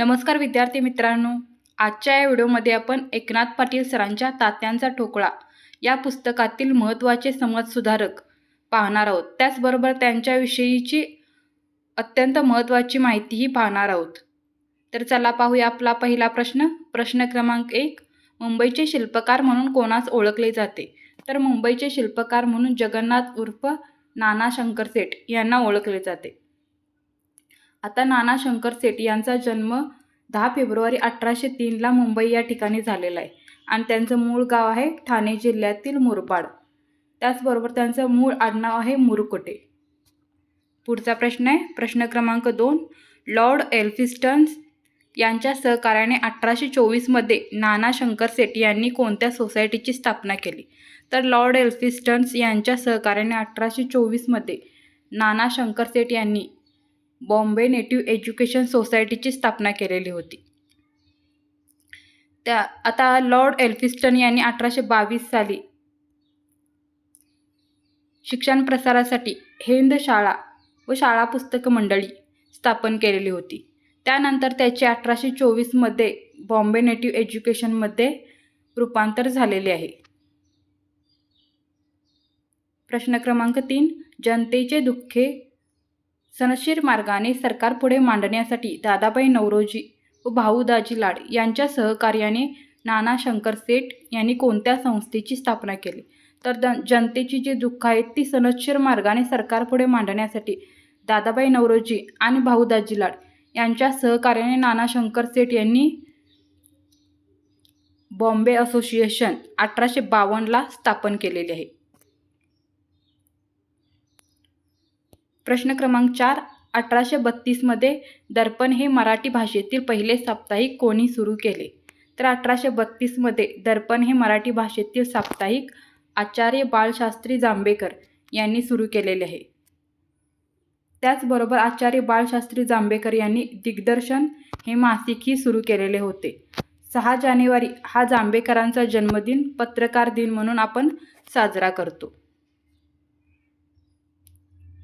नमस्कार विद्यार्थी मित्रांनो. आजच्या या व्हिडिओमध्ये आपण एकनाथ पाटील सरांच्या तात्यांचा ठोकळा या पुस्तकातील महत्त्वाचे समाजसुधारक पाहणार आहोत. त्याचबरोबर त्यांच्याविषयीची अत्यंत महत्त्वाची माहितीही पाहणार आहोत. तर चला पाहूया आपला पहिला प्रश्न. प्रश्न क्रमांक एक मुंबईचे शिल्पकार म्हणून कोणास ओळखले जाते? तर मुंबईचे शिल्पकार म्हणून जगन्नाथ उर्फ नाना शंकर सेठ यांना ओळखले जाते. आता नाना शंकरसेठ यांचा जन्म दहा फेब्रुवारी अठराशे तीनला मुंबई या ठिकाणी झालेला आहे. आणि त्यांचं मूळ गाव आहे ठाणे जिल्ह्यातील मुरबाड. त्याचबरोबर त्यांचं मूळ आडनाव आहे मुरकोटे. पुढचा प्रश्न आहे. प्रश्न क्रमांक दोन. लॉर्ड एल्फिस्टन्स यांच्या सहकार्याने अठराशे चोवीसमध्ये नाना शंकरसेठ यांनी कोणत्या सोसायटीची स्थापना केली? तर लॉर्ड एल्फिस्टन्स यांच्या सहकार्याने अठराशे चोवीसमध्ये नाना शंकरसेठ यांनी बॉम्बे नेटिव्ह एज्युकेशन सोसायटीची स्थापना केलेली होती. त्या आता लॉर्ड एल्फिस्टन यांनी अठराशे बावीस साली शिक्षण प्रसारासाठी हिंद शाळा व शाळा पुस्तक मंडळी स्थापन केलेली होती. त्यानंतर त्याचे अठराशे चोवीसमध्ये बॉम्बे नेटिव्ह एज्युकेशनमध्ये रूपांतर झालेले आहे. प्रश्न क्रमांक तीन जनतेचे दुःखे सनशीर मार्गाने सरकारपुढे मांडण्यासाठी दादाबाई नवरोजी व भाऊदाजी लाड यांच्या सहकार्याने नाना शंकरसेठ यांनी कोणत्या संस्थेची स्थापना केली? तर द जनतेची जी दुःख आहेत ती सनशीर मार्गाने सरकारपुढे मांडण्यासाठी दादाबाई नवरोजी आणि भाऊदाजी लाड यांच्या सहकार्याने नाना शंकरसेठ यांनी बॉम्बे असोसिएशन अठराशे बावन्नला स्थापन केलेले आहे. प्रश्न क्रमांक चार अठराशे बत्तीसमध्ये दर्पण हे मराठी भाषेतील पहिले साप्ताहिक कोणी सुरू केले? तर अठराशे बत्तीसमध्ये दर्पण हे मराठी भाषेतील साप्ताहिक आचार्य बाळशास्त्री जांभेकर यांनी सुरू केलेले आहे. त्याचबरोबर आचार्य बाळशास्त्री जांभेकर यांनी दिग्दर्शन हे मासिकही सुरू केलेले होते. सहा जानेवारी हा जांभेकरांचा जन्मदिन पत्रकार दिन म्हणून आपण साजरा करतो.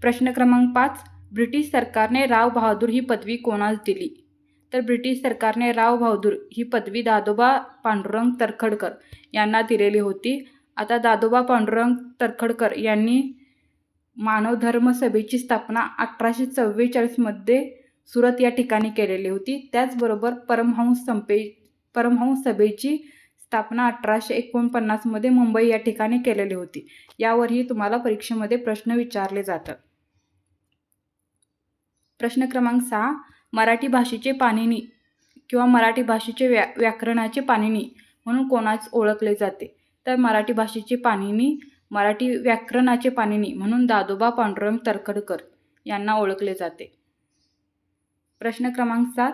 प्रश्न क्रमांक पाच. ब्रिटिश सरकारने राव बहादूर ही पदवी कोणास दिली? तर ब्रिटिश सरकारने राव बहादूर ही पदवी दादोबा पांडुरंग तरखडकर यांना दिलेली होती. आता दादोबा पांडुरंग तरखडकर यांनी मानवधर्म सभेची स्थापना अठराशे चव्वेचाळीसमध्ये सुरत या ठिकाणी केलेली होती. त्याचबरोबर परमहंस संपे परमहंस सभेची स्थापना अठराशे एकोणपन्नासमध्ये मुंबई या ठिकाणी केलेली होती. यावरही तुम्हाला परीक्षेमध्ये प्रश्न विचारले जातात. प्रश्न क्रमांक सहा मराठी भाषेचे पाणिनी किंवा मराठी भाषेचे व्या व्याकरणाचे पाणिनी म्हणून कोणाच ओळखले जाते? तर मराठी भाषेचे पाणिनी मराठी व्याकरणाचे पाणिनी म्हणून दादोबा पांडुरंग तरखडकर यांना ओळखले जाते. प्रश्न क्रमांक सात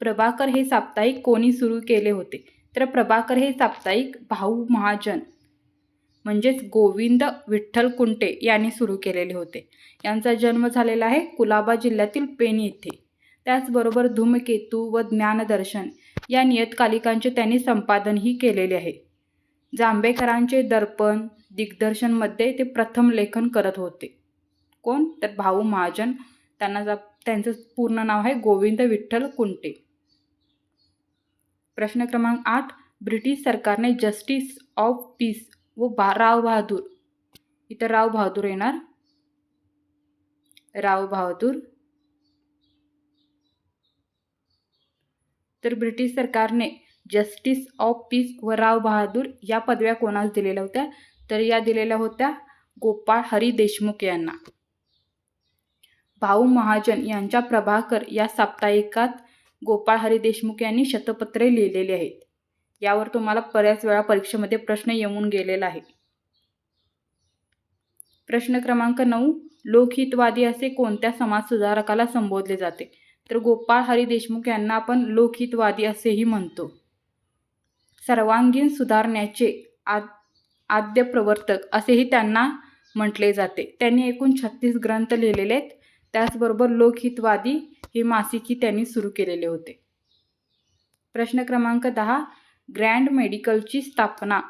प्रभाकर हे साप्ताहिक कोणी सुरू केले होते? तर प्रभाकर हे साप्ताहिक भाऊ महाजन म्हणजेच गोविंद विठ्ठल कुंटे यांनी सुरू केलेले होते. यांचा जन्म झालेला आहे कुलाबा जिल्ह्यातील पेणी येथे त्याचबरोबर धूमकेतू व ज्ञानदर्शन या नियतकालिकांचे त्यांनी संपादनही केलेले आहे. जांभेकरांचे दर्पण दिग्दर्शनमध्ये ते प्रथम लेखन करत होते. कोण? तर भाऊ महाजन. त्यांना जा त्यांचं पूर्ण नाव आहे गोविंद विठ्ठल कुंटे. प्रश्न क्रमांक आठ. ब्रिटिश सरकारने जस्टिस ऑफ पीस व बा राव बहादूर इथं राव बहादूर येणार. राव बहादूर. तर ब्रिटिश सरकारने जस्टिस ऑफ पीस व राव बहादूर या पदव्या कोणास दिलेल्या होत्या? तर या दिलेल्या होत्या गोपाळ हरी देशमुख यांना. भाऊ महाजन यांच्या प्रभाकर या साप्ताहिकात गोपाळ हरी देशमुख यांनी शतपत्रे लिहिलेली आहेत. यावर तुम्हाला बऱ्याच वेळा परीक्षेमध्ये प्रश्न येऊन गेलेला आहे. प्रश्न क्रमांक नऊ लोकहितवादी असे कोणत्या समाजसुधारकाला संबोधले जाते? तर गोपाळ हरी देशमुख यांना आपण लोकहितवादी असेही म्हणतो. सर्वांगीण सुधारण्याचे आद आद्य प्रवर्तक असेही त्यांना म्हटले जाते. त्यांनी एकूण छत्तीस ग्रंथ लिहिलेले आहेत. त्याचबरोबर लोकहितवादी हे मासिकही त्यांनी सुरू केलेले होते. प्रश्न क्रमांक दहा ग्रँड मेडिकलची स्थापना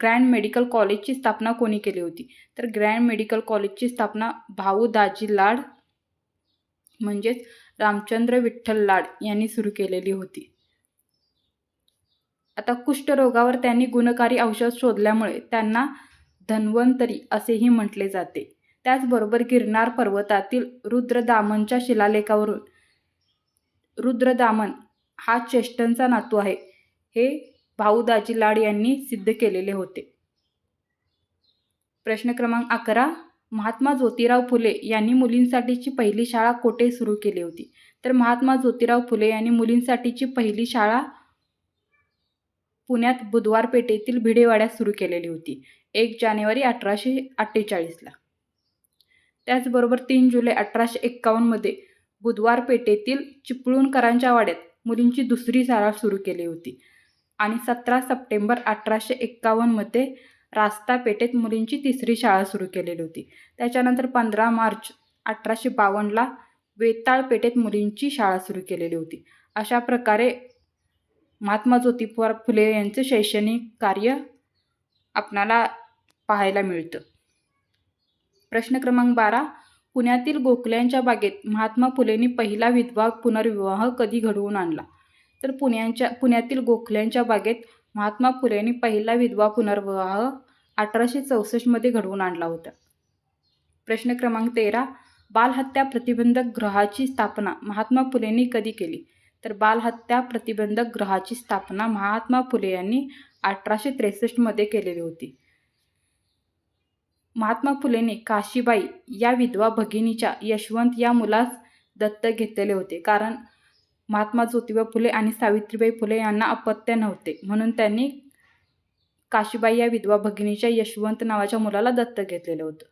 ग्रँड मेडिकल कॉलेजची स्थापना कोणी केली होती? तर ग्रँड मेडिकल कॉलेजची स्थापना भाऊ दाजी लाड म्हणजेच रामचंद्र विठ्ठल लाड यांनी सुरू केलेली होती. आता कुष्ठरोगावर त्यांनी गुणकारी औषध शोधल्यामुळे त्यांना धन्वंतरी असेही म्हटले जाते. त्याचबरोबर गिरनार पर्वतातील रुद्रदामनच्या शिलालेखावरून रुद्रदामन हा चेष्टनचा नातू आहे. हे भाऊ दाजी लाड यांनी सिद्ध केलेले होते. प्रश्न क्रमांक अकरा महात्मा ज्योतिराव फुले यांनी मुलींसाठीची पहिली शाळा कोठे सुरू केली होती? तर महात्मा ज्योतिराव फुले यांनी मुलींसाठीची पहिली शाळा पुण्यात बुधवार पेठेतील भिडेवाड्यात सुरू केलेली होती एक जानेवारी अठराशे अठ्ठेचाळीसला त्याचबरोबर तीन जुलै अठराशे एक्कावन्नमध्ये बुधवार पेठेतील चिपळूणकरांच्या वाड्यात मुलींची दुसरी शाळा सुरू केली होती. आणि सतरा सप्टेंबर अठराशे एक्कावन्नमध्ये रास्ता पेठेत मुलींची तिसरी शाळा सुरू केलेली होती. त्याच्यानंतर पंधरा मार्च अठराशे बावन्नला वेताळ पेठेत मुलींची शाळा सुरू केलेली होती. अशा प्रकारे महात्मा ज्योतिबा फुले यांचं शैक्षणिक कार्य आपणाला पाहायला मिळतं. प्रश्न क्रमांक बारा पुण्यातील गोखल्यांच्या बागेत महात्मा फुलेंनी पहिला विधवा पुनर्विवाह कधी घडवून आणला? तर पुण्याच्या पुण्यातील गोखल्यांच्या बागेत महात्मा फुलेंनी पहिला विधवा पुनर्विवाह अठराशे चौसष्टमध्ये घडवून आणला होता. प्रश्न क्रमांक तेरा बालहत्या प्रतिबंधक ग्रहाची स्थापना महात्मा फुलेंनी कधी केली? तर बालहत्या प्रतिबंधक ग्रहाची स्थापना महात्मा फुले यांनी अठराशे त्रेसष्टमध्ये केलेली होती. महात्मा फुलेने काशीबाई या विधवा भगिनीच्या यशवंत या मुलास दत्तक घेतलेले होते. कारण महात्मा ज्योतिबा फुले आणि सावित्रीबाई फुले यांना अपत्य नव्हते. म्हणून त्यांनी काशीबाई या विधवा भगिनीच्या यशवंत नावाच्या मुलाला दत्तक घेतलेलं होतं.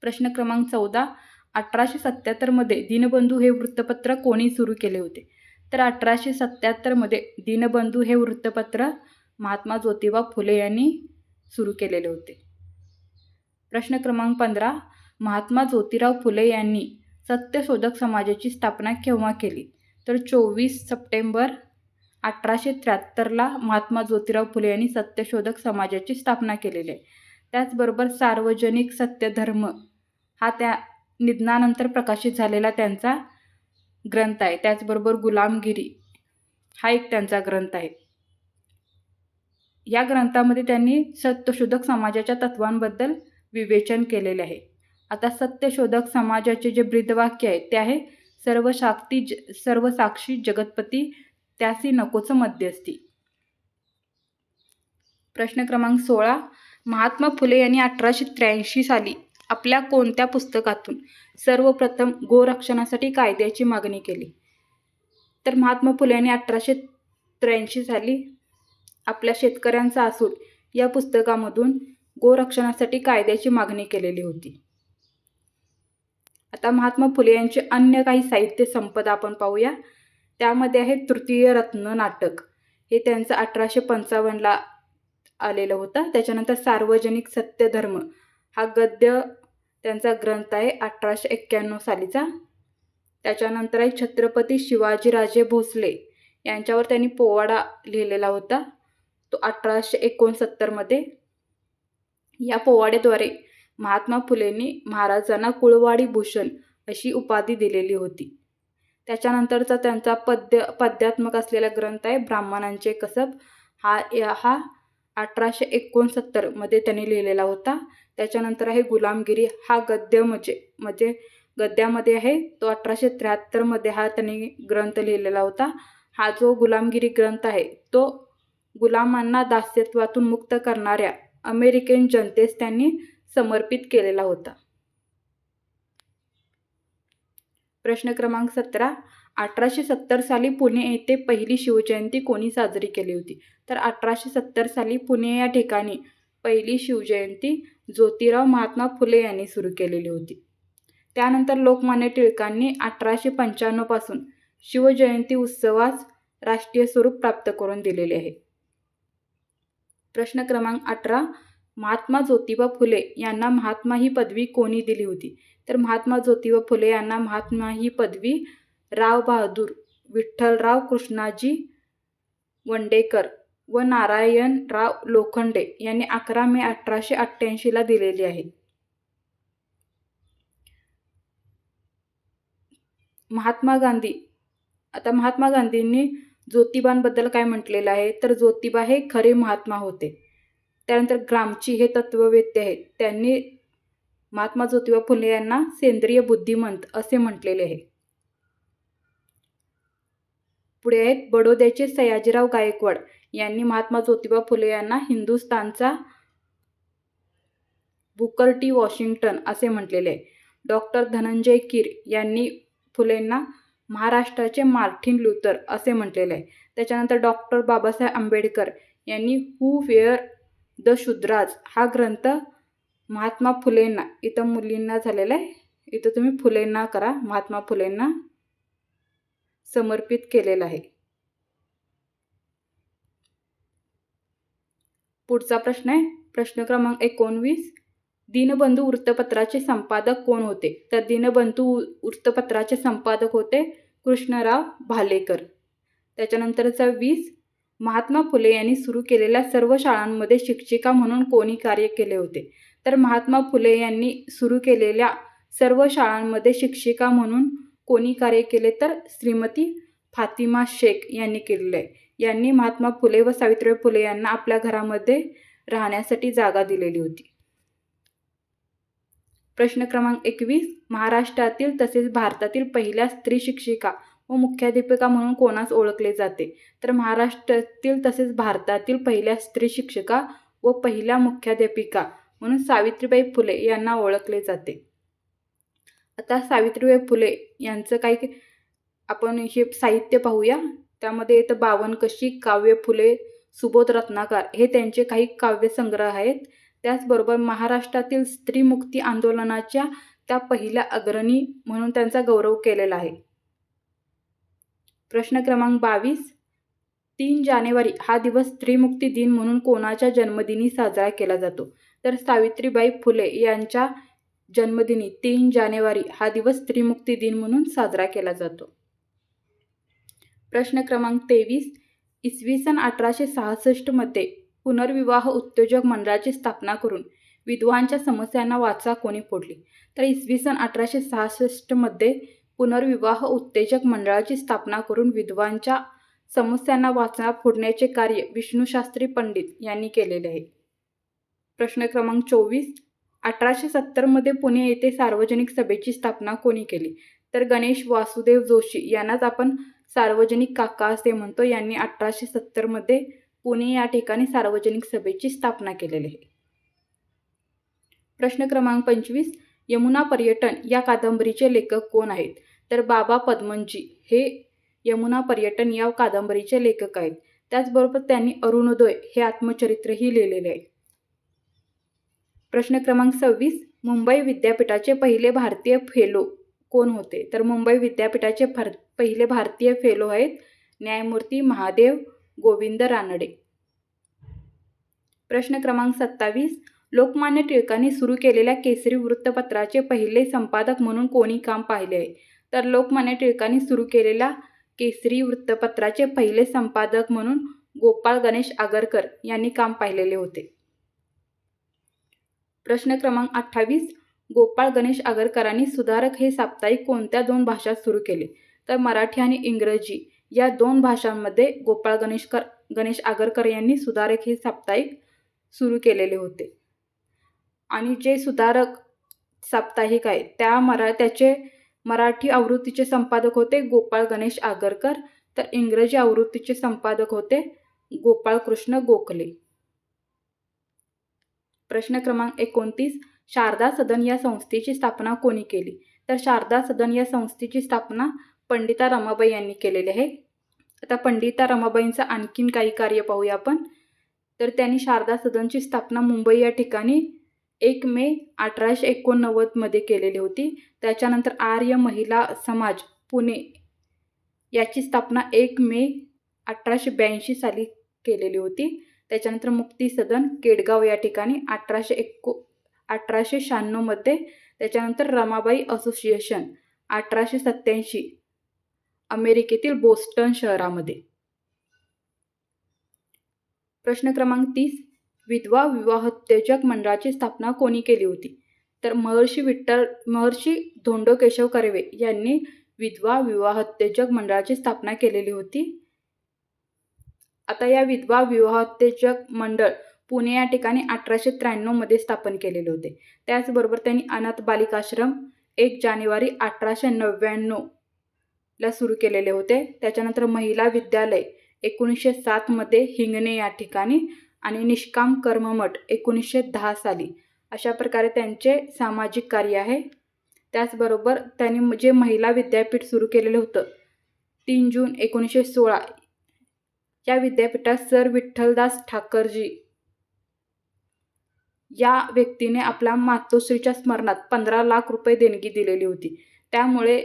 प्रश्न क्रमांक चौदा. अठराशे सत्याहत्तरमध्ये दीनबंधू हे वृत्तपत्र कोणी सुरू केले होते? तर अठराशे सत्याहत्तरमध्ये दीनबंधू हे वृत्तपत्र महात्मा ज्योतिबा फुले यांनी सुरू केलेले होते. प्रश्न क्रमांक पंधरा. महात्मा ज्योतिराव फुले यांनी सत्यशोधक समाजाची स्थापना केव्हा केली? तर चोवीस सप्टेंबर अठराशे त्र्याहत्तरला महात्मा ज्योतिराव फुले यांनी सत्यशोधक समाजाची स्थापना केलेली. आहे त्याचबरोबर सार्वजनिक सत्यधर्म हा त्या निधनानंतर प्रकाशित झालेला त्यांचा ग्रंथ आहे. त्याचबरोबर गुलामगिरी हा एक त्यांचा ग्रंथ आहे. या ग्रंथामध्ये त्यांनी सत्यशोधक समाजाच्या तत्वांबद्दल विवेचन केलेले आहे. आता सत्यशोधक समाजाचे जे ब्रीदवाक्य आहे ते आहे सर्व शाक्ती ज सर्व साक्षी जगतपती त्यासी नकोच मध्यस्थी. प्रश्न क्रमांक सोळा महात्मा फुले यांनी अठराशे त्र्याऐंशी साली आपल्या कोणत्या पुस्तकातून सर्वप्रथम गोरक्षणासाठी कायद्याची मागणी केली? तर महात्मा फुले यांनी अठराशे त्र्याऐंशी साली आपल्या शेतकऱ्यांचा असूल या पुस्तकामधून गोरक्षणासाठी कायद्याची मागणी केलेली होती. आता महात्मा फुले यांचे अन्य काही साहित्य संपदा आपण पाहूया. त्यामध्ये आहे तृतीय रत्न नाटक. हे त्यांचं अठराशे पंचावन्नला आलेलं होतं. त्याच्यानंतर सार्वजनिक सत्यधर्म हा गद्य त्यांचा ग्रंथ आहे अठराशे एक्क्याण्णव सालीचा. त्याच्यानंतर आहे छत्रपती शिवाजीराजे भोसले यांच्यावर त्यांनी पोवाडा लिहिलेला होता. तो अठराशे एकोणसत्तरमध्ये या पोवाड्याद्वारे महात्मा फुलेंनी महाराजांना कुळवाडी भूषण अशी उपाधी दिलेली होती. त्याच्यानंतरचा त्यांचा पद्य पद्यात्मक असलेला ग्रंथ आहे ब्राह्मणांचे कसब. हा हा अठराशे एकोणसत्तरमध्ये त्यांनी लिहिलेला होता. त्याच्यानंतर आहे गुलामगिरी. हा गद्य म्हणजे म्हणजे गद्यामध्ये आहे. तो अठराशे त्र्याहत्तरमध्ये हा त्यांनी ग्रंथ लिहिलेला होता. हा जो गुलामगिरी ग्रंथ आहे तो गुलामांना दास्यत्वातून मुक्त करणाऱ्या अमेरिकन जनतेस त्यांनी समर्पित केलेला होता. प्रश्न क्रमांक सतरा. अठराशे सत्तर साली पुणे येथे पहिली शिवजयंती कोणी साजरी केली होती? तर अठराशे सत्तर साली पुणे या ठिकाणी पहिली शिवजयंती ज्योतिराव महात्मा फुले यांनी सुरू केलेली होती. त्यानंतर लोकमान्य टिळकांनी अठराशे पंच्याण्णवपासून शिवजयंती उत्सवास राष्ट्रीय स्वरूप प्राप्त करून दिलेले आहे. प्रश्न क्रमांक अठरा. महात्मा ज्योतिबा फुले यांना महात्मा ही पदवी कोणी दिली होती? तर महात्मा ज्योतिबा फुले यांना महात्मा ही पदवी राव बहादूर विठ्ठलराव कृष्णाजी वंडेकर व नारायणराव लोखंडे यांनी अकरा मे अठराशे अठ्ठ्याऐंशीला दिलेली आहे. महात्मा गांधी आता महात्मा गांधींनी ज्योतिबांबद्दल काय म्हटलेलं आहे? तर ज्योतिबा हे खरे महात्मा होते. त्यानंतर ग्रामची हे तत्ववेत्ते आहेत. त्यांनी महात्मा ज्योतिबा फुले यांना सेंद्रिय बुद्धिमंत असे म्हटलेले आहे. पुढे आहेत बडोद्याचे सयाजीराव गायकवाड यांनी महात्मा ज्योतिबा फुले यांना हिंदुस्थानचा बुकर टी वॉशिंग्टन असे म्हटलेले आहे. डॉक्टर धनंजय कीर यांनी फुलेंना महाराष्ट्राचे मार्टिन ल्युथर असे म्हटलेले आहे. त्याच्यानंतर डॉक्टर बाबासाहेब आंबेडकर यांनी हू वेअर द शूद्राज. हा ग्रंथ महात्मा फुलेंना इथं मुलींना झालेला आहे. इथं तुम्ही फुलेंना करा महात्मा फुलेंना समर्पित केलेला आहे. पुढचा प्रश्न आहे. प्रश्न क्रमांक एकोणवीस. दीनबंधू वृत्तपत्राचे संपादक कोण होते? तर दीनबंधू वृत्तपत्राचे संपादक होते कृष्णराव भालेकर. त्याच्यानंतरचा वीस. महात्मा फुले यांनी सुरू केलेल्या सर्व शाळांमध्ये शिक्षिका म्हणून कोणी कार्य केले होते? तर महात्मा फुले यांनी सुरू केलेल्या सर्व शाळांमध्ये शिक्षिका म्हणून कोणी कार्य केले? तर श्रीमती फातिमा शेख यांनी केलेलं. आहे यांनी महात्मा फुले व सावित्रीबाई फुले यांना आपल्या घरामध्ये राहण्यासाठी जागा दिलेली होती. प्रश्न क्रमांक एकवीस. महाराष्ट्रातील तसेच भारतातील पहिल्या स्त्री शिक्षिका व मुख्याध्यापिका म्हणून कोणास ओळखले जाते. तर महाराष्ट्रातील तसेच भारतातील पहिल्या स्त्री शिक्षिका व पहिल्या मुख्याध्यापिका म्हणून सावित्रीबाई फुले यांना ओळखले जाते. आता सावित्रीबाई फुले यांचं काही आपण हे साहित्य पाहूया. त्यामध्ये येतं बावनकशी काव्य फुले सुबोध रत्नाकार हे त्यांचे काही काव्यसंग्रह आहेत. त्याचबरोबर महाराष्ट्रातील स्त्रीमुक्ती आंदोलनाच्या त्या पहिल्या अग्रणी म्हणून त्यांचा गौरव केलेला आहे. प्रश्न क्रमांक बावीस. तीन जानेवारी हा दिवस स्त्रीमुक्ती दिन म्हणून कोणाच्या जन्मदिनी साजरा केला जातो? तर सावित्रीबाई फुले यांच्या जन्मदिनी तीन जानेवारी हा दिवस स्त्रीमुक्ती दिन म्हणून साजरा केला जातो. प्रश्न क्रमांक तेवीस. इसवी सन अठराशे सहासष्टमध्ये पुनर्विवाह उद्योजक मंडळाची स्थापना करून विधवांच्या समस्यांना वाचा कोणी फोडली? तर इसवी सन अठराशे सहासष्टमध्ये पुनर्विवाह उत्तेजक मंडळाची स्थापना करून विधवांच्या समस्यांना वाचना फोडण्याचे कार्य विष्णूशास्त्री पंडित यांनी केलेले आहे. प्रश्न क्रमांक चोवीस अठराशे सत्तरमध्ये पुणे येथे सार्वजनिक सभेची स्थापना कोणी केली? तर गणेश वासुदेव जोशी यांनाच आपण सार्वजनिक काका असे म्हणतो. यांनी अठराशे सत्तरमध्ये पुणे या ठिकाणी सार्वजनिक सभेची स्थापना केलेली आहे. प्रश्न क्रमांक पंचवीस यमुना पर्यटन या कादंबरीचे लेखक कोण आहेत? तर बाबा पद्मनजी हे यमुना पर्यटन या कादंबरीचे लेखक आहेत. त्याचबरोबर त्यांनी अरुणोदय हे आत्मचरित्रही लिहिलेले आहे. प्रश्न क्रमांक सव्वीस मुंबई विद्यापीठाचे पहिले भारतीय फेलो कोण होते? तर मुंबई विद्यापीठाचे भर पहिले भारतीय फेलो आहेत न्यायमूर्ती महादेव गोविंद रानडे. प्रश्न क्रमांक सत्तावीस लोकमान्य टिळकांनी सुरू केलेल्या केसरी वृत्तपत्राचे पहिले संपादक म्हणून कोणी काम पाहिले? आहे तर लोकमान्य टिळकांनी सुरू केलेल्या केसरी वृत्तपत्राचे पहिले संपादक म्हणून गोपाळ गणेश आगरकर यांनी काम पाहिलेले होते. प्रश्न क्रमांक अठ्ठावीस गोपाळ गणेश आगरकरांनी सुधारक हे साप्ताहिक कोणत्या दोन भाषात सुरू केले? तर मराठी आणि इंग्रजी या दोन भाषांमध्ये गोपाळ गणेशकर गणेश आगरकर यांनी सुधारक हे साप्ताहिक सुरू केलेले होते. आणि जे सुधारक साप्ताहिक आहे त्या मरा त्याचे मराठी आवृत्तीचे संपादक होते गोपाळ गणेश आगरकर तर इंग्रजी आवृत्तीचे संपादक होते गोपाळ कृष्ण गोखले. प्रश्न क्रमांक एकोणतीस शारदा सदन या संस्थेची स्थापना कोणी केली? तर शारदा सदन या संस्थेची स्थापना पंडिता रमाबाई यांनी केलेली आहे. आता पंडिता रमाबाईंचं आणखीन काही कार्य पाहूया आपण. तर त्यांनी शारदा सदनची स्थापना मुंबई या ठिकाणी एक मे अठराशे एकोणनव्वदमध्ये केलेली होती. त्याच्यानंतर आर्य महिला समाज पुणे याची स्थापना एक मे अठराशे ब्याऐंशी साली केलेली होती. त्याच्यानंतर मुक्ती सदन केडगाव या ठिकाणी अठराशे एको अठराशे शहाण्णवमध्ये त्याच्यानंतर रमाबाई असोसिएशन अठराशे सत्त्याऐंशी अमेरिकेतील बोस्टन शहरामध्ये. प्रश्न क्रमांक तीस विधवा विवाहोत्तेजक मंडळाची स्थापना कोणी केली होती? तर महर्षी विठ्ठल महर्षी धोंडो केशव कर्वे यांनी विधवा विवाहोत्तेजक मंडळाची स्थापना केलेली होती. आता या विधवा विवाहोत्तेजक मंडळ पुणे या ठिकाणी अठराशे त्र्याण्णवमध्ये स्थापन केलेले होते. त्याचबरोबर त्यांनी अनाथ बालिकाश्रम एक जानेवारी अठराशे नव्याण्णवला सुरू केलेले होते. त्याच्यानंतर महिला विद्यालय एकोणीसशे सातमध्ये हिंगणे या ठिकाणी आणि निष्काम कर्ममठ एकोणीसशे दहा साली. अशा प्रकारे त्यांचे सामाजिक कार्य आहे. त्याचबरोबर त्यांनी जे महिला विद्यापीठ सुरू केलेलं होतं तीन जून एकोणीसशे सोळा या विद्यापीठात सर विठ्ठलदास ठाकरजी या व्यक्तीने आपल्या मातोश्रीच्या स्मरणात पंधरा लाख रुपये देणगी दिलेली होती. त्यामुळे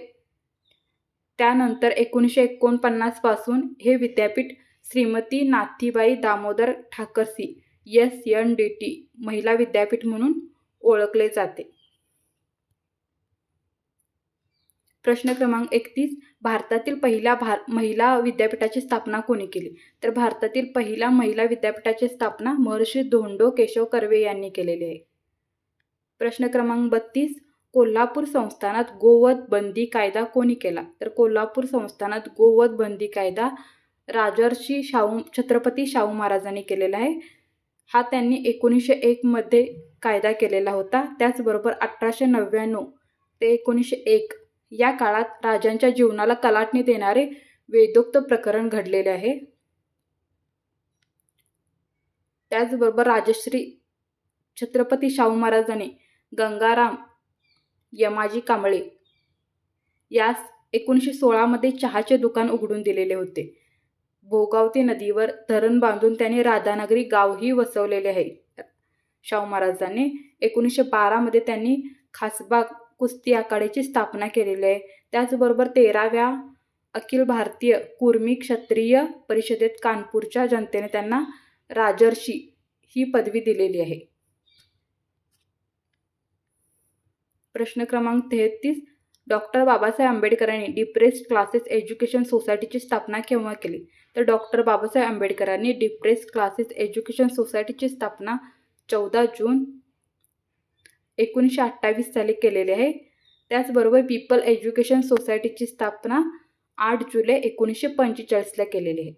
त्यानंतर एकोणीसशे एकोणपन्नासपासून हे विद्यापीठ Shrimati Nathibai Damodar Thackersey S N D T महिला विद्यापीठ म्हणून ओळखले जाते. प्रश्न क्रमांक एकतीस भारतातील पहिल्या भार महिला विद्यापीठाची स्थापना कोणी केली? तर भारतातील पहिल्या महिला विद्यापीठाची स्थापना महर्षी धोंडो केशव कर्वे यांनी केलेली आहे. प्रश्न क्रमांक बत्तीस कोल्हापूर संस्थानात गोवध बंदी कायदा कोणी केला? तर कोल्हापूर संस्थानात गोवध बंदी कायदा राजर्षी शाहू छत्रपती शाहू महाराजांनी केलेला आहे. हा त्यांनी एकोणीसशे एकमध्ये कायदा केलेला होता. त्याचबरोबर अठराशे नव्याण्णव ते एकोणीसशे एक या काळात राजांच्या जीवनाला कलाटणी देणारे वेदोक्त प्रकरण घडलेले आहे. त्याचबरोबर राजश्री छत्रपती शाहू महाराजांनी गंगाराम यमाजी कांबळे यास एकोणीसशे सोळामध्ये चहाचे दुकान उघडून दिलेले होते. भोगावती नदीवर धरण बांधून त्यांनी राधानगरी गावही वसवलेले आहे. शाहू महाराजांनी एकोणीसशे बारामध्ये त्यांनी खासबाग कुस्ती आखाड्याची स्थापना केलेली आहे. त्याचबरोबर तेराव्या अखिल भारतीय कुर्मी क्षत्रिय परिषदेत कानपूरच्या जनतेने त्यांना राजर्षी ही पदवी दिलेली आहे. प्रश्न क्रमांक तेहतीस. डॉक्टर बाबासाहेब आंबेडकरांनी डिप्रेस्ड क्लासेस एज्युकेशन सोसायटीची स्थापना केव्हा केली? तर डॉक्टर बाबासाहेब आंबेडकरांनी डिप्रेस क्लासेस एज्युकेशन सोसायटीची स्थापना चौदा जून एकोणीसशे अठ्ठावीस साली केलेली आहे. त्याचबरोबर पीपल एज्युकेशन सोसायटीची स्थापना आठ जुलै एकोणीसशे पंचेचाळीसला केलेली आहे.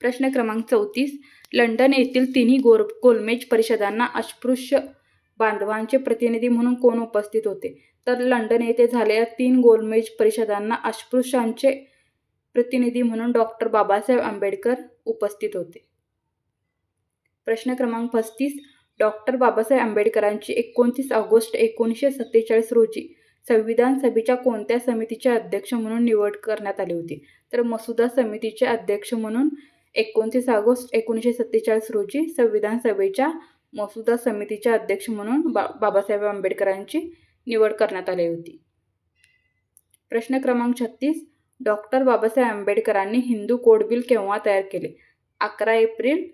प्रश्न क्रमांक चौतीस. लंडन येथील तिन्ही गोर गोलमेज परिषदांना अस्पृश्य बांधवांचे प्रतिनिधी म्हणून कोण उपस्थित होते? तर लंडन येथे झालेल्या तीन गोलमेज परिषदांना अस्पृश्यांचे प्रतिनिधी म्हणून डॉक्टर बाबासाहेब आंबेडकर उपस्थित होते. प्रश्न क्रमांक पस्तीस डॉक्टर बाबासाहेब आंबेडकरांची एकोणतीस ऑगस्ट एकोणीसशे सत्तेचाळीस रोजी संविधान सभेच्या कोणत्या समितीचे अध्यक्ष म्हणून निवड करण्यात आली होती? तर मसुदा समितीचे अध्यक्ष म्हणून एकोणतीस ऑगस्ट एकोणीसशे सत्तेचाळीस रोजी संविधान सभेच्या मसुदा समितीचे अध्यक्ष म्हणून बा बाबासाहेब आंबेडकरांची निवड करण्यात आली होती. प्रश्न क्रमांक छत्तीस डॉक्टर बाबासाहेब आंबेडकरांनी हिंदू कोड बिल केव्हा तयार केले? अकरा एप्रिल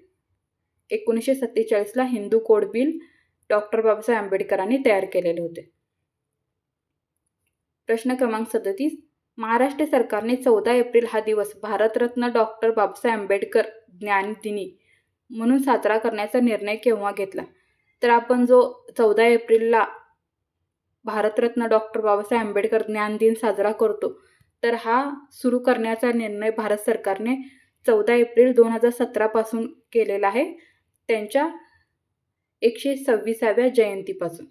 एकोणीसशे सत्तेचाळीसला Hindu code bill doctor Babasaheb आंबेडकरांनी तयार केलेले होते. प्रश्न क्रमांक सदतीस. महाराष्ट्र सरकारने चौदा एप्रिल हा दिवस भारतरत्न डॉक्टर बाबासाहेब आंबेडकर ज्ञानदिनी म्हणून साजरा करण्याचा निर्णय केव्हा घेतला? तर आपण जो चौदा एप्रिलला भारतरत्न डॉक्टर बाबासाहेब आंबेडकर ज्ञानदिन साजरा करतो तर हा सुरू करण्याचा निर्णय भारत सरकारने चौदा एप्रिल दोन हजार सतरापासून केलेला आहे. त्यांच्या एकशे सव्वीसाव्या जयंतीपासून.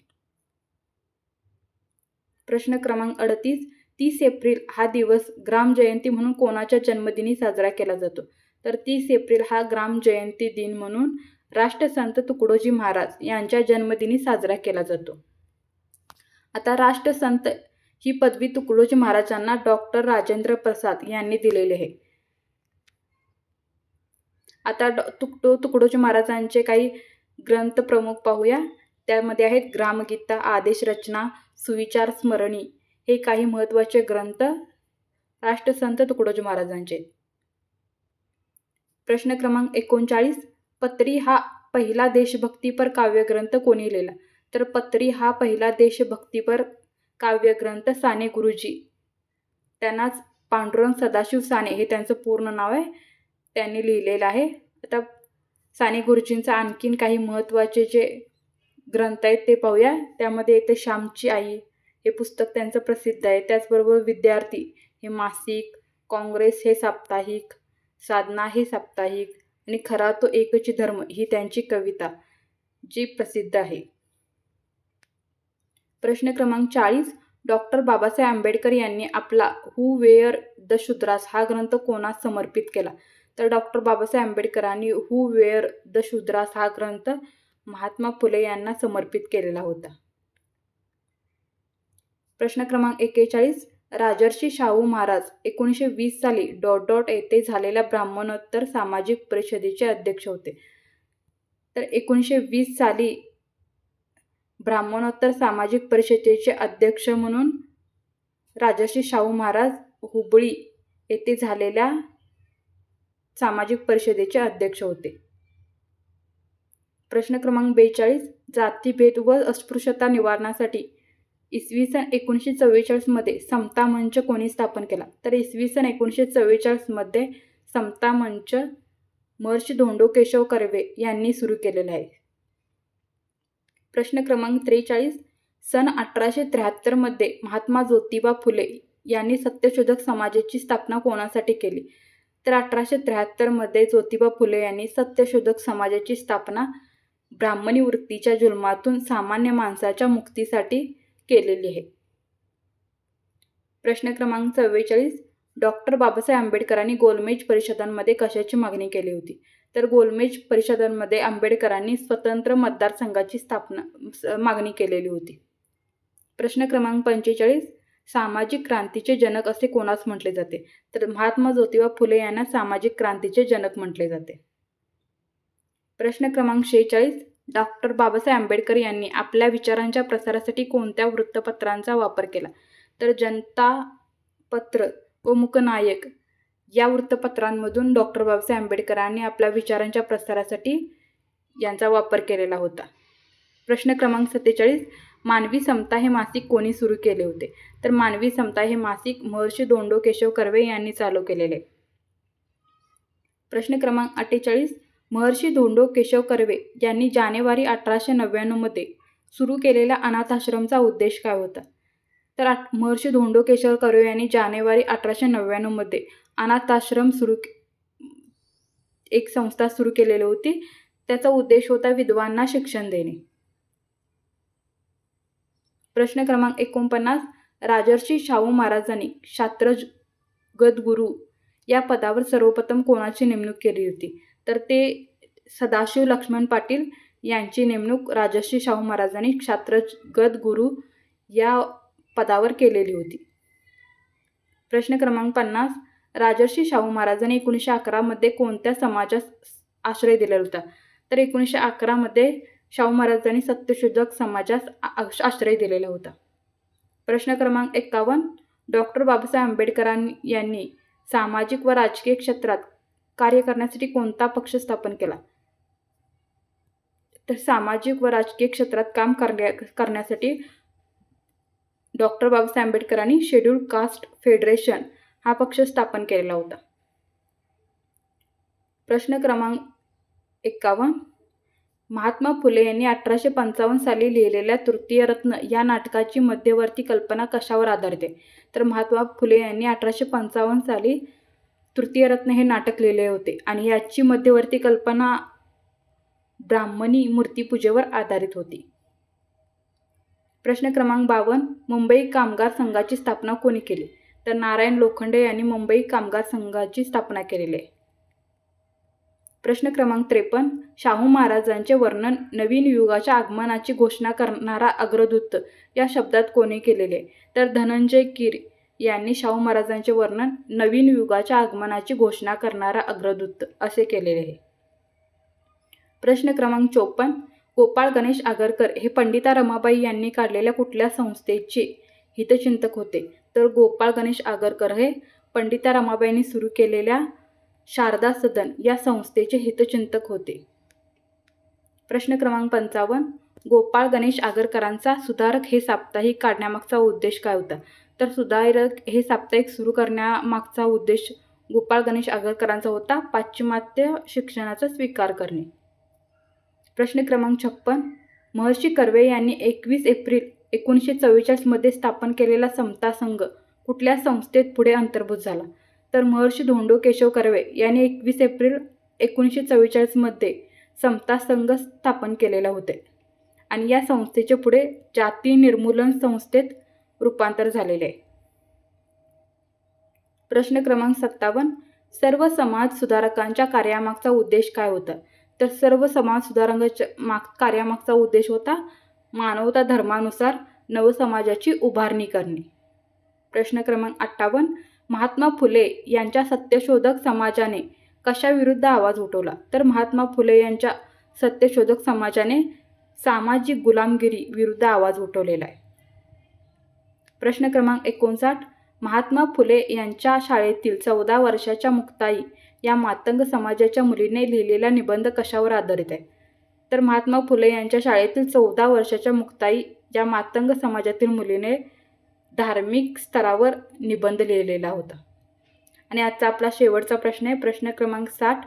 प्रश्न क्रमांक अडतीस तीस एप्रिल हा दिवस ग्राम जयंती म्हणून कोणाच्या जन्मदिनी साजरा केला जातो? तर तीस एप्रिल हा ग्राम जयंती दिन म्हणून राष्ट्रसंत तुकडोजी महाराज यांच्या जन्मदिनी साजरा केला जातो. आता राष्ट्रसंत ही पदवी तुकडोजी महाराजांना डॉक्टर राजेंद्र प्रसाद यांनी दिलेली आहे. आता डॉ तुकडो तुकडोजी महाराजांचे काही ग्रंथ प्रमुख पाहूया. त्यामध्ये आहेत ग्रामगीता आदेश रचना सुविचार स्मरणी हे काही महत्त्वाचे ग्रंथ राष्ट्रसंत तुकडोजी महाराजांचे. प्रश्न क्रमांक एकोणचाळीस पत्री हा पहिला देशभक्तीपर काव्यग्रंथ कोणी लिहिला? तर पत्री हा पहिला देशभक्तीपर काव्यग्रंथ साने गुरुजी. त्यांनाच पांडुरंग सदाशिव साने हे त्यांचं पूर्ण नाव आहे. त्यांनी लिहिलेलं आहे. आता साने गुरुजींचं आणखीन काही महत्त्वाचे जे ग्रंथ आहेत ते पाहूया. त्यामध्ये येते श्यामची आई हे पुस्तक त्यांचं प्रसिद्ध आहे. त्याचबरोबर विद्यार्थी हे मासिक काँग्रेस हे साप्ताहिक साधना हे साप्ताहिक आणि खरा तो एकच धर्म ही त्यांची कविता जी प्रसिद्ध आहे. प्रश्न क्रमांक चाळीस डॉक्टर बाबासाहेब आंबेडकर यांनी आपला हू वेअर द शूद्रास हा ग्रंथ कोणास समर्पित केला? तर डॉक्टर बाबासाहेब आंबेडकरांनी हू वेअर द शूद्रास हा ग्रंथ महात्मा फुले यांना समर्पित केलेला होता. प्रश्न क्रमांक एक्केचाळीस राजर्षी शाहू महाराज एकोणीसशे वीस साली डॉट डॉट येथे झालेल्या ब्राह्मणोत्तर सामाजिक परिषदेचे अध्यक्ष होते. तर एकोणीसशे वीस साली ब्राह्मणोत्तर सामाजिक परिषदेचे अध्यक्ष म्हणून राजर्षी शाहू महाराज हुबळी येथे झालेल्या सामाजिक परिषदेचे अध्यक्ष होते. प्रश्न क्रमांक बेचाळीस जातीभेद व अस्पृश्यता निवारणासाठी इसवी सन एकोणीसशे चव्वेचाळीसमध्ये समता मंच कोणी स्थापन केला? तर इसवी सन एकोणीसशे चव्वेचाळीसमध्ये समता मंच महर्षी धोंडो केशव कर्वे यांनी सुरू केलेला आहे. प्रश्न क्रमांक त्रेचाळीस सन अठराशे त्र्याहत्तरमध्ये महात्मा ज्योतिबा फुले यांनी सत्यशोधक समाजाची स्थापना कोणासाठी केली? तर अठराशे त्र्याहत्तरमध्ये ज्योतिबा फुले यांनी सत्यशोधक समाजाची स्थापना ब्राह्मणी वृत्तीच्या जुलमातून सामान्य माणसाच्या मुक्तीसाठी केलेली आहे. प्रश्न क्रमांक चव्वेचाळीस डॉक्टर बाबासाहेब आंबेडकरांनी गोलमेज परिषदांमध्ये कशाची मागणी केली होती? तर गोलमेज परिषदांमध्ये आंबेडकरांनी स्वतंत्र मतदारसंघाची स्थापना मागणी केलेली होती. प्रश्न क्रमांक पंचेचाळीस सामाजिक क्रांतीचे जनक असे कोणास म्हटले जाते? तर महात्मा ज्योतिबा फुले यांना सामाजिक क्रांतीचे जनक म्हटले जाते. प्रश्न क्रमांक शेहेचाळीस डॉक्टर बाबासाहेब आंबेडकर यांनी आपल्या विचारांच्या प्रसारासाठी कोणत्या वृत्तपत्रांचा वापर केला? तर जनता पत्र व मुकनायक या वृत्तपत्रांमधून डॉक्टर बाबासाहेब आंबेडकरांनी आपल्या विचारांच्या प्रसारासाठी यांचा वापर केलेला होता. प्रश्न क्रमांक सत्तेचाळीस मानवी समता हे मासिक कोणी सुरू केले होते? तर मानवी समता हे मासिक महर्षी दोंडो केशव कर्वे यांनी चालू केलेले. प्रश्न क्रमांक अठ्ठेचाळीस महर्षी धोंडो केशव कर्वे यांनी जानेवारी अठराशे नव्याण्णवमध्ये सुरू केलेल्या अनाथाश्रमचा उद्देश काय होता? तर महर्षी धोंडो केशव कर्वे यांनी जानेवारी अठराशे नव्याण्णवमध्ये अनाथाश्रम सुरू एक संस्था सुरू केलेली होती. त्याचा उद्देश होता विधवांना शिक्षण देणे. प्रश्न क्रमांक एकोणपन्नास राजर्षी शाहू महाराजांनी शास्त्रगत या पदावर सर्वप्रथम कोणाची नेमणूक केली होती? तर ते सदाशिव लक्ष्मण पाटील यांची नेमणूक राजर्षी शाहू महाराजांनी क्षात्रगत गदगुरू या पदावर केलेली होती. प्रश्न क्रमांक पन्नास राजर्षी शाहू महाराजांनी एकोणीसशे अकरामध्ये कोणत्या समाजास आश्रय दिलेला होता? तर एकोणीसशे अकरामध्ये शाहू महाराजांनी सत्यशोधक समाजास आश्रय दिलेला होता. प्रश्न क्रमांक एक्कावन्न डॉक्टर बाबासाहेब आंबेडकरांनी यांनी सामाजिक व राजकीय क्षेत्रात कार्य करण्यासाठी कोणता पक्ष स्थापन केला? तर सामाजिक व राजकीय क्षेत्रात काम करण्या करण्यासाठी डॉक्टर बाबासाहेब आंबेडकरांनी शेड्यूल कास्ट फेडरेशन हा पक्ष स्थापन केलेला होता. प्रश्न क्रमांक एक्कावन्न. महात्मा फुले यांनी अठराशे पंचावन्न साली लिहिलेल्या तृतीय रत्न या नाटकाची मध्यवर्ती कल्पना कशावर आधारते? तर महात्मा फुले यांनी अठराशे पंचावन्न साली तृतीय रत्न हे नाटक लिहिले होते आणि याची मध्यवर्ती कल्पना ब्राह्मणी मूर्तीपूजेवर आधारित होती. प्रश्न क्रमांक बावन्न. मुंबई कामगार संघाची स्थापना कोणी केली? तर नारायण लोखंडे यांनी मुंबई कामगार संघाची स्थापना केलेली आहे. प्रश्न क्रमांक त्रेपन्न शाहू महाराजांचे वर्णन नवीन युगाच्या आगमनाची घोषणा करणारा अग्रदूत या शब्दात कोणी केलेले? तर धनंजय कीर यांनी शाहू महाराजांचे वर्णन नवीन युगाच्या आगमनाची घोषणा करणारा अग्रदूत असे केलेले आहे. प्रश्न क्रमांक चोपन्न गोपाळ गणेश आगरकर हे पंडिता रमाबाई यांनी काढलेल्या कुठल्या संस्थेचे हितचिंतक होते? तर गोपाळ गणेश आगरकर हे पंडिता रमाबाईंनी सुरू केलेल्या शारदा सदन या संस्थेचे हितचिंतक होते. प्रश्न क्रमांक पंचावन्न गोपाळ गणेश आगरकरांचा सुधारक हे साप्ताहिक काढण्यामागचा उद्देश काय होता? तर सुधारक हे साप्ताहिक सुरू करण्यामागचा उद्देश गोपाळ गणेश आगरकरांचा होता पाश्चिमात्य शिक्षणाचा स्वीकार करणे. प्रश्न क्रमांक छप्पन महर्षी कर्वे यांनी एकवीस एप्रिल एकोणीसशे चव्वेचाळीसमध्ये स्थापन केलेला समता संघ कुठल्या संस्थेत पुढे अंतर्भूत झाला? तर महर्षी धोंडो केशव कर्वे यांनी एकवीस एप्रिल एकोणीसशे चव्वेचाळीसमध्ये समता संघ स्थापन केलेला होते आणि या संस्थेचे पुढे जाती निर्मूलन संस्थेत रूपांतर झालेले आहे. प्रश्न क्रमांक सत्तावन्न सर्व समाज सुधारकांच्या कार्यामागचा उद्देश काय होता? तर सर्व समाज सुधारकांच्या माग कार्यामागचा उद्देश होता मानवता धर्मानुसार नवसमाजाची उभारणी करणे. प्रश्न क्रमांक अठ्ठावन्न. महात्मा फुले यांच्या सत्यशोधक समाजाने कशाविरुद्ध आवाज उठवला? तर महात्मा फुले यांच्या सत्यशोधक समाजाने सामाजिक गुलामगिरी विरुद्ध आवाज उठवलेला आहे. प्रश्न क्रमांक एकोणसाठ. महात्मा फुले यांच्या शाळेतील चौदा वर्षाच्या मुक्ताई या मातंग समाजाच्या मुलीने लिहिलेला निबंध कशावर आधारित आहे? तर महात्मा फुले यांच्या शाळेतील चौदा वर्षाच्या मुक्ताई या मातंग समाजातील मुलीने धार्मिक स्तरावर निबंध लिहिलेला होता. आणि आजचा आपला शेवटचा प्रश्न आहे. प्रश्न क्रमांक साठ.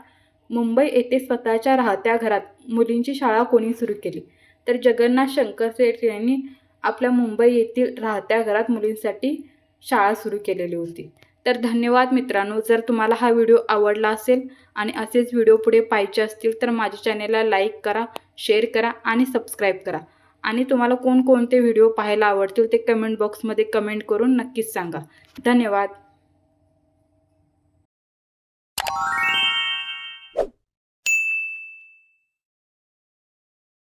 मुंबई येथे स्वतःच्या राहत्या घरात मुलींची शाळा कोणी सुरू केली? तर जगन्नाथ शंकर सेठ यांनी आपल्या मुंबई येथील राहत्या घरात मुलींसाठी शाळा सुरू केलेली होती. तर धन्यवाद मित्रांनो. जर तुम्हाला हा व्हिडिओ आवडला असेल आणि असेच व्हिडिओ पुढे पाहिजे असतील तर माझ्या चॅनेलला लाईक करा शेअर करा आणि सबस्क्राईब करा. आणि तुम्हाला कोणकोणते व्हिडिओ पाहायला आवडतील ते कमेंट बॉक्समध्ये कमेंट करून नक्कीच सांगा. धन्यवाद.